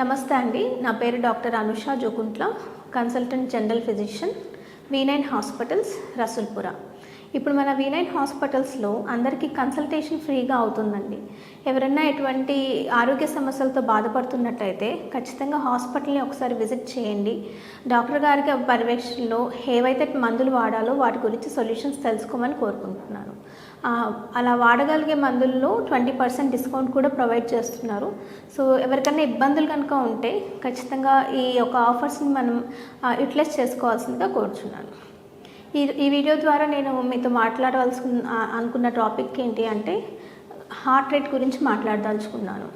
నమస్తే అండి. నా పేరు doctor Anusha Jokuntla consultant general physician V nine hospitals Rasulpura. ఇప్పుడు మన వినైన్ హాస్పిటల్స్లో అందరికీ కన్సల్టేషన్ ఫ్రీగా అవుతుందండి. ఎవరైనా ఎటువంటి ఆరోగ్య సమస్యలతో బాధపడుతున్నట్టయితే ఖచ్చితంగా హాస్పిటల్ని ఒకసారి విజిట్ చేయండి. డాక్టర్ గారికి పర్యవేక్షణలో ఏవైతే మందులు వాడాలో వాటి గురించి సొల్యూషన్స్ తెలుసుకోమని కోరుకుంటున్నాను. అలా వాడగలిగే మందుల్లో ట్వంటీ పర్సెంట్ డిస్కౌంట్ కూడా ప్రొవైడ్ చేస్తున్నారు. సో ఎవరికైనా ఇబ్బందులు కనుక ఉంటే ఖచ్చితంగా ఈ యొక్క ఆఫర్స్ని మనం యూటిలైజ్ చేసుకోవాల్సిందిగా కోరుచున్నాను. ఈ ఈ వీడియో ద్వారా నేను మీతో మాట్లాడవలసి అనుకున్న టాపిక్ ఏంటి అంటే హార్ట్ రేట్ గురించి మాట్లాడదలుచుకున్నాను.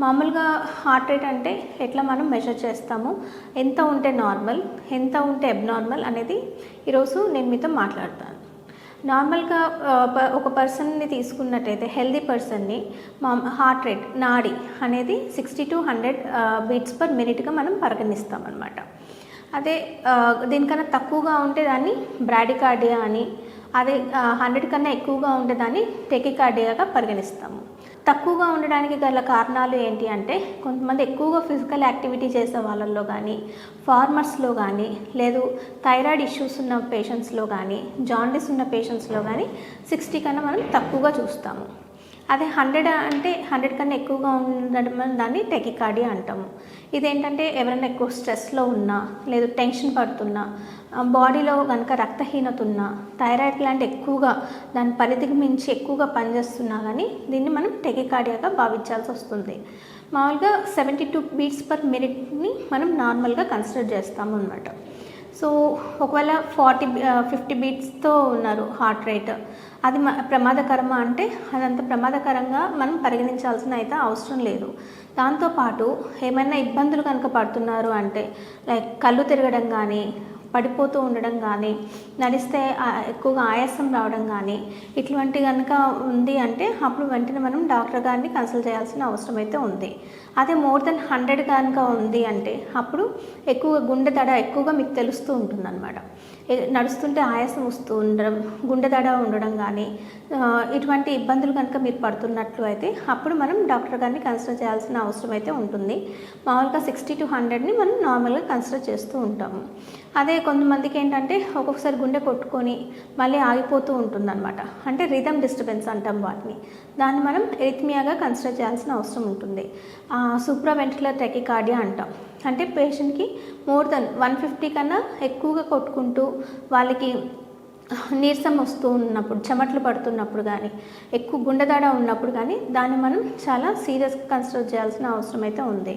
మామూలుగా హార్ట్ రేట్ అంటే ఎట్లా మనం మెజర్ చేస్తాము? ఎంత ఉంటే నార్మల్ ఎంత ఉంటే అబ్నార్మల్ అనేది ఈరోజు నేను మీతో మాట్లాడతాను. నార్మల్గా ప- ఒక పర్సన్ని తీసుకున్నట్టయితే హెల్దీ పర్సన్ని మా హార్ట్ రేట్ నాడి అనేది sixty to hundred beats per మినిట్గా మనం పరిగణిస్తామన్నమాట. అదే దీనికన్నా తక్కువగా ఉంటే దాన్ని బ్రాడికార్డియా అని అదే హండ్రెడ్ కన్నా ఎక్కువగా ఉంటే దాన్ని టెకికార్డియాగా పరిగణిస్తాము. తక్కువగా ఉండడానికి గల కారణాలు ఏంటి అంటే కొంతమంది ఎక్కువగా ఫిజికల్ యాక్టివిటీ చేసే వాళ్ళల్లో కానీ ఫార్మర్స్లో కానీ లేదు థైరాయిడ్ ఇష్యూస్ ఉన్న పేషెంట్స్లో కానీ జాండీస్ ఉన్న పేషెంట్స్లో కానీ సిక్స్టీ కన్నా మనం తక్కువగా చూస్తాము. అదే హండ్రెడ్ అంటే హండ్రెడ్ కన్నా ఎక్కువగా ఉండడం దాన్ని టెకికార్డి అంటాము. ఇదేంటంటే ఎవరైనా ఎక్కువ స్ట్రెస్లో ఉన్నా లేదు టెన్షన్ పడుతున్నా బాడీలో కనుక రక్తహీనత ఉన్నా థైరాయిడ్ గ్లాండ్ ఎక్కువగా దాని పరిధికి మించి ఎక్కువగా పనిచేస్తున్నా కానీ దీన్ని మనం టెకికార్డియాగా భావించాల్సి వస్తుంది. మామూలుగా సెవెంటీ టూ బీట్స్ పర్ మినిట్ని మనం నార్మల్గా కన్సిడర్ చేస్తాము అనమాట సో ఒకవేళ ఫార్టీ ఫిఫ్టీ బీట్స్తో ఉన్నారు హార్ట్ రేట్ అది ప్రమాదకరమా అంటే అదంత ప్రమాదకరంగా మనం పరిగణించాల్సిన అయితే అవసరం లేదు. దాంతోపాటు ఏమైనా ఇబ్బందులు కనుక పడుతున్నారు అంటే లైక్ కళ్ళు తిరగడం కానీ పడిపోతూ ఉండడం కానీ నడిస్తే ఎక్కువగా ఆయాసం రావడం కానీ ఇటువంటి కనుక ఉంది అంటే అప్పుడు వెంటనే మనం డాక్టర్ గారిని కన్సల్ట్ చేయాల్సిన అవసరం అయితే ఉంది. అదే మోర్ దెన్ హండ్రెడ్ కనుక ఉంది అంటే అప్పుడు ఎక్కువ గుండె దడ ఎక్కువగా మీకు తెలుస్తూ ఉంటుంది అనమాట నడుస్తుంటే ఆయాసం వస్తూ ఉండడం గుండె దడ ఉండడం కానీ ఇటువంటి ఇబ్బందులు కనుక మీరు పడుతున్నట్లు అయితే అప్పుడు మనం డాక్టర్ గారిని కన్సిడర్ చేయాల్సిన అవసరం అయితే ఉంటుంది. మామూలుగా సిక్స్టీ టు హండ్రెడ్ని మనం నార్మల్గా కన్సిడర్ చేస్తూ ఉంటాము. అదే కొంతమందికి ఏంటంటే ఒక్కొక్కసారి గుండె కొట్టుకొని మళ్ళీ ఆగిపోతూ ఉంటుందన్నమాట. అంటే రిథమ్ డిస్టర్బెన్స్ అంటాం వాటిని. దాన్ని మనం ఎరిథ్మియాగా కన్సిడర్ చేయాల్సిన అవసరం ఉంటుంది. సూప్రా వెంటికులర్ టెకికార్డియా అంటాం. అంటే పేషెంట్కి మోర్ దెన్ వన్ ఫిఫ్టీ కన్నా ఎక్కువగా కొట్టుకుంటూ వాళ్ళకి నీరసం వస్తూ ఉన్నప్పుడు చెమట్లు పడుతున్నప్పుడు కానీ ఎక్కువ గుండెదాడ ఉన్నప్పుడు కానీ దాన్ని మనం చాలా సీరియస్గా కన్సిడర్ చేయాల్సిన అవసరం అయితే ఉంది.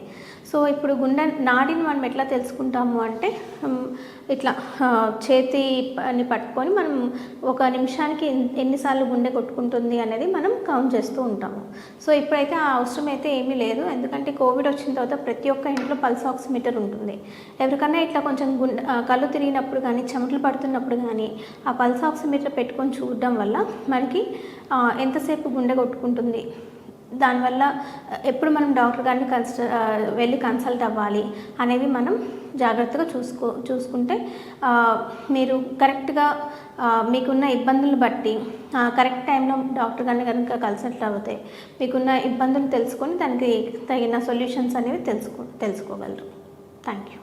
సో ఇప్పుడు గుండె నాడిని మనం ఎట్లా తెలుసుకుంటాము అంటే ఇట్లా చేతిని పట్టుకొని మనం ఒక నిమిషానికి ఎన్నిసార్లు గుండె కొట్టుకుంటుంది అనేది మనం కౌంట్ చేస్తూ ఉంటాము. సో ఇప్పుడైతే ఆ అవసరం అయితే ఏమీ లేదు. ఎందుకంటే కోవిడ్ వచ్చిన తర్వాత ప్రతి ఒక్క ఇంట్లో పల్స్ ఆక్సిమీటర్ ఉంటుంది. ఎవరికైనా ఇట్లా కొంచెం గుండె కళ్ళు తిరిగినప్పుడు కానీ చెమటలు పడుతున్నప్పుడు కానీ ఆ పల్స్ ఆక్సిమీటర్ పెట్టుకొని చూడడం వల్ల మనకి ఎంతసేపు గుండె కొట్టుకుంటుంది. దానివల్ల ఎప్పుడు మనం డాక్టర్ గారిని కన్సల్ వెళ్ళి కన్సల్ట్ అవ్వాలి అనేవి మనం జాగ్రత్తగా చూసుకో చూసుకుంటే మీరు కరెక్ట్గా మీకున్న ఇబ్బందులను బట్టి కరెక్ట్ టైంలో డాక్టర్ గారిని కనుక కన్సల్ట్ అవుతాయి మీకున్న ఇబ్బందులు తెలుసుకొని దానికి తగిన సొల్యూషన్స్ అనేవి తెలుసుకో తెలుసుకోగలరు. Thank you